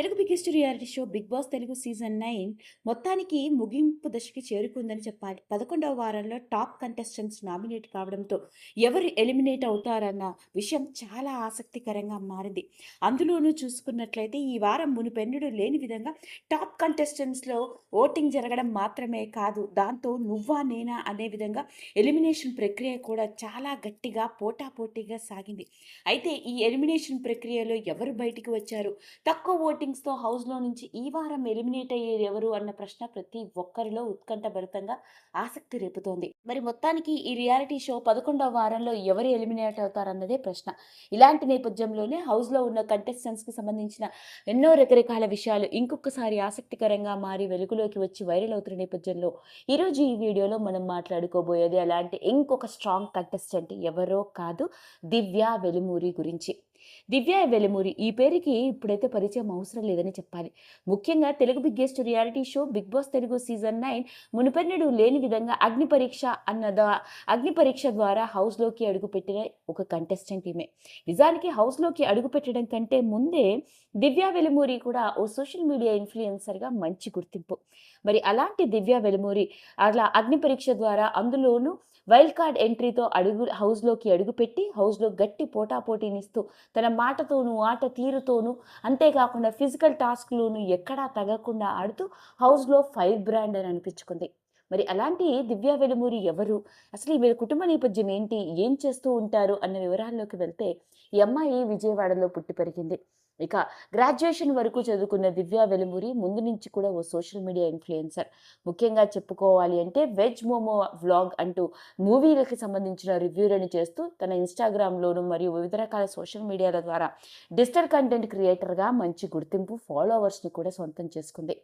Telugu biggest reality show Bigg Boss Telugu season nine మొత్తానికి ముగింపు దశకి చేరుకుందని చెప్పాలి. పదకొండవ వారంలో టాప్ కంటెస్టెంట్స్ నామినేట్ కావడంతో ఎవరు ఎలిమినేట్ అవుతారన్న విషయం చాలా ఆసక్తికరంగా మారింది. అందులోనూ చూసుకున్నట్లయితే ఈ వారం మునిపెన్నుడు లేని విధంగా టాప్ కంటెస్టెంట్స్లో ఓటింగ్ జరగడం మాత్రమే కాదు దాంతో నువ్వా నేనా అనే విధంగా ఎలిమినేషన్ ప్రక్రియ కూడా చాలా గట్టిగా పోటాపోటీగా సాగింది. అయితే ఈ ఎలిమినేషన్ ప్రక్రియలో ఎవరు బయటికి వచ్చారు? తక్కువ ఓటింగ్స్తో హౌస్లో నుంచి ఈ వారం ఎలిమినేట్ అయ్యేది ఎవరు అన్న ప్రశ్న ప్రతి ఒక్కరిలో ఉత్కంఠభరితంగా ఆసక్తి రేపుతోంది. మరి మొత్తానికి ఈ రియాలిటీ షో పదకొండవ వారంలో ఎవరు ఎలిమినేట్ అవుతారన్నదే ప్రశ్న. ఇలాంటి నేపథ్యంలోనే హౌస్లో ఉన్న కంటెస్టెంట్స్కి సంబంధించిన ఎన్నో రకరకాల విషయాలు ఇంకొకసారి ఆసక్తికరంగా మారి వెలుగులోకి వచ్చి వైరల్ అవుతున్న నేపథ్యంలో ఈరోజు ఈ వీడియోలో మనం మాట్లాడుకోబోయేది అలాంటి ఇంకొక స్ట్రాంగ్ కంటెస్టెంట్ ఎవరో కాదు దివ్య వెలుమూరి గురించి. దివ్య వెలమూరి ఈ పేరుకి ఇప్పుడైతే పరిచయం అవసరం లేదని చెప్పాలి. ముఖ్యంగా Telugu biggest reality show Bigg Boss Telugu season nine మునుపెన్నడు లేని విధంగా అగ్ని పరీక్ష అన్నద అగ్ని పరీక్ష ద్వారా హౌస్లోకి అడుగుపెట్టిన ఒక కంటెస్టెంట్ ఈమె. నిజానికి హౌస్లోకి అడుగుపెట్టడం కంటే ముందే దివ్య వెలుమూరి కూడా ఓ సోషల్ మీడియా ఇన్ఫ్లుయెన్సర్గా మంచి గుర్తింపు. మరి అలాంటి దివ్య వెలుమూరి అలా అగ్ని పరీక్ష ద్వారా అందులోనూ వైల్డ్ కార్డ్ ఎంట్రీతో అడుగు హౌస్లోకి అడుగుపెట్టి హౌస్లో గట్టి పోటాపోటీనిస్తూ తన మాటతోనూ ఆట తీరుతోనూ అంతేకాకుండా ఫిజికల్ టాస్క్లోనూ ఎక్కడా తగ్గకుండా ఆడుతూ హౌస్లో ఫైర్ బ్రాండ్ అని అనిపించుకుంది. మరి అలాంటి దివ్య వెలుమూరి ఎవరు? అసలు వీళ్ళ కుటుంబ నేపథ్యం ఏంటి? ఏం చేస్తూ ఉంటారు? అన్న వివరాల్లోకి వెళ్తే ఈ అమ్మాయి విజయవాడలో పుట్టి పెరిగింది. ఇక గ్రాడ్యుయేషన్ వరకు చదువుకున్న దివ్య వెలుమూరి ముందు నుంచి కూడా ఓ సోషల్ మీడియా ఇన్ఫ్లుయెన్సర్. ముఖ్యంగా చెప్పుకోవాలి అంటే వెజ్ మోమో వ్లాగ్ అంటూ మూవీలకి సంబంధించిన రివ్యూలను చేస్తూ తన ఇన్స్టాగ్రామ్లోను మరియు వివిధ రకాల సోషల్ మీడియాల ద్వారా డిజిటల్ కంటెంట్ క్రియేటర్గా మంచి గుర్తింపు ఫాలోవర్స్ని కూడా సొంతం చేసుకుంది.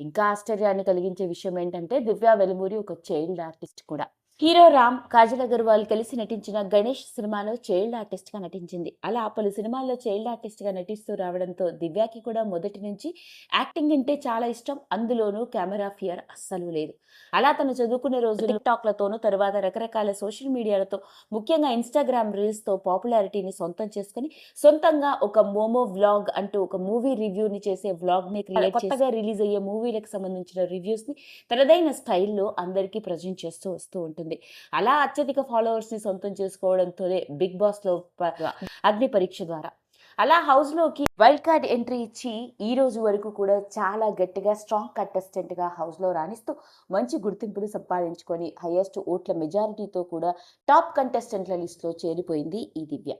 ఇంకా ఆశ్చర్యాన్ని కలిగించే విషయం ఏంటంటే దివ్య వెలుమూరి ఒక చైల్డ్ ఆర్టిస్ట్ కూడా. హీరో రామ్ కాజల్ అగర్వాల్ కలిసి నటించిన గణేష్ సినిమాలో చైల్డ్ ఆర్టిస్ట్గా నటించింది. అలా పలు సినిమాల్లో చైల్డ్ ఆర్టిస్ట్గా నటిస్తూ రావడంతో దివ్యాకి కూడా మొదటి నుంచి యాక్టింగ్ అంటే చాలా ఇష్టం. అందులోనూ కెమెరా ఫియర్ అస్సలు లేదు. అలా తను చదువుకునే రోజు టిక్టాక్లతోనూ తర్వాత రకరకాల సోషల్ మీడియాలతో ముఖ్యంగా ఇన్స్టాగ్రామ్ రీల్స్తో పాపులారిటీని సొంతం చేసుకుని సొంతంగా ఒక మోమో వ్లాగ్ అంటూ ఒక మూవీ రివ్యూని చేసే వ్లాగ్ని క్రియేట్ కొత్తగా రిలీజ్ అయ్యే మూవీలకు సంబంధించిన రివ్యూస్ని తనదైన స్టైల్లో అందరికీ ప్రజెంట్ చేస్తూ వస్తూ ఉంటుంది. అలా అత్యధిక ఫాలోవర్స్ని సొంతం చేసుకోవడంతోనే బిగ్ బాస్లో అగ్ని పరీక్ష ద్వారా. అలా హౌస్లోకి వైల్డ్ కార్డ్ ఎంట్రీ ఇచ్చి ఈ రోజు వరకు కూడా చాలా గట్టిగా స్ట్రాంగ్ కంటెస్టెంట్గా హౌస్లో రాణిస్తూ మంచి గుర్తింపును సంపాదించుకొని హయ్యెస్ట్ ఓట్ల మెజారిటీతో కూడా టాప్ కంటెస్టెంట్ల లిస్టులో చేరిపోయింది ఈ దివ్య.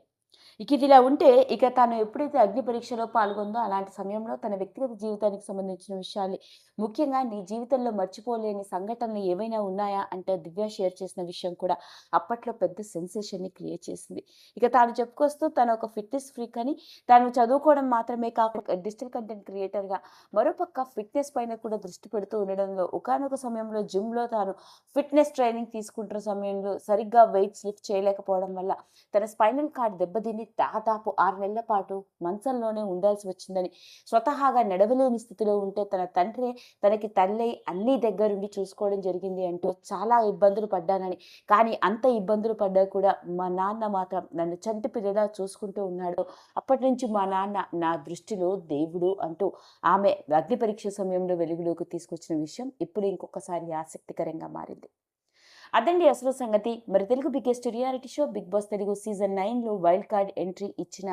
ఇక ఇది ఇలా ఉంటే ఇక తాను ఎప్పుడైతే అగ్ని పరీక్షలో పాల్గొందో అలాంటి సమయంలో తన వ్యక్తిగత జీవితానికి సంబంధించిన విషయాలు ముఖ్యంగా నీ జీవితంలో మర్చిపోలేని సంఘటనలు ఏవైనా ఉన్నాయా అంటే దివ్య షేర్ చేసిన విషయం కూడా అప్పట్లో పెద్ద సెన్సేషన్ని క్రియేట్ చేసింది. ఇక తాను చెప్పుకొస్తూ తను ఒక ఫిట్నెస్ ఫ్రీక్ అని తాను చదువుకోవడం మాత్రమే కాకుండా డిజిటల్ కంటెంట్ క్రియేటర్గా మరోపక్క ఫిట్నెస్ పైన కూడా దృష్టి పెడుతూ ఉండడంలో ఒకనొక సమయంలో జిమ్లో తాను ఫిట్నెస్ ట్రైనింగ్ తీసుకుంటున్న సమయంలో సరిగ్గా వెయిట్స్ లిఫ్ట్ చేయలేకపోవడం వల్ల తన స్పైనల్ కార్డ్ దెబ్బతిని దాదాపు ఆరు నెలల పాటు మంచంలోనే ఉండాల్సి వచ్చిందని స్వతహాగా నడవలేని స్థితిలో ఉంటే తన తండ్రి తనకి తల్లి అన్ని దగ్గరుండి చూసుకోవడం జరిగింది అంటూ చాలా ఇబ్బందులు పడ్డానని. కానీ అంత ఇబ్బందులు పడ్డా కూడా మా నాన్న మాత్రం నన్ను చంటి పిల్లలా చూసుకుంటూ ఉన్నాడు. అప్పటి నుంచి మా నాన్న నా దృష్టిలో దేవుడు అంటూ ఆమె అగ్ని పరీక్ష సమయంలో వెలుగులోకి తీసుకొచ్చిన విషయం ఇప్పుడు ఇంకొకసారి ఆసక్తికరంగా మారింది. అదండి అసలు సంగతి. మరి Telugu biggest reality show Bigg Boss Telugu season నైన్లో వైల్డ్ కార్డ్ ఎంట్రీ ఇచ్చిన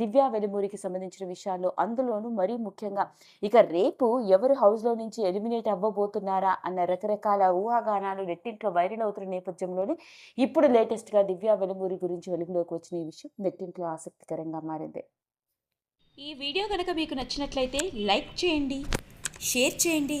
దివ్య వెలుమూరికి సంబంధించిన విషయాలు అందులోనూ మరీ ముఖ్యంగా ఇక రేపు ఎవరు హౌస్లో నుంచి ఎలిమినేట్ అవ్వబోతున్నారా అన్న రకరకాల ఊహాగానాలు నెట్టింట్లో వైరల్ అవుతున్న నేపథ్యంలోనే ఇప్పుడు లేటెస్ట్గా దివ్య వెలుమూరి గురించి వెలుగులోకి వచ్చిన ఈ విషయం నెట్టింట్లో ఆసక్తికరంగా మారింది. ఈ వీడియో కనుక మీకు నచ్చినట్లయితే లైక్ చేయండి షేర్ చేయండి.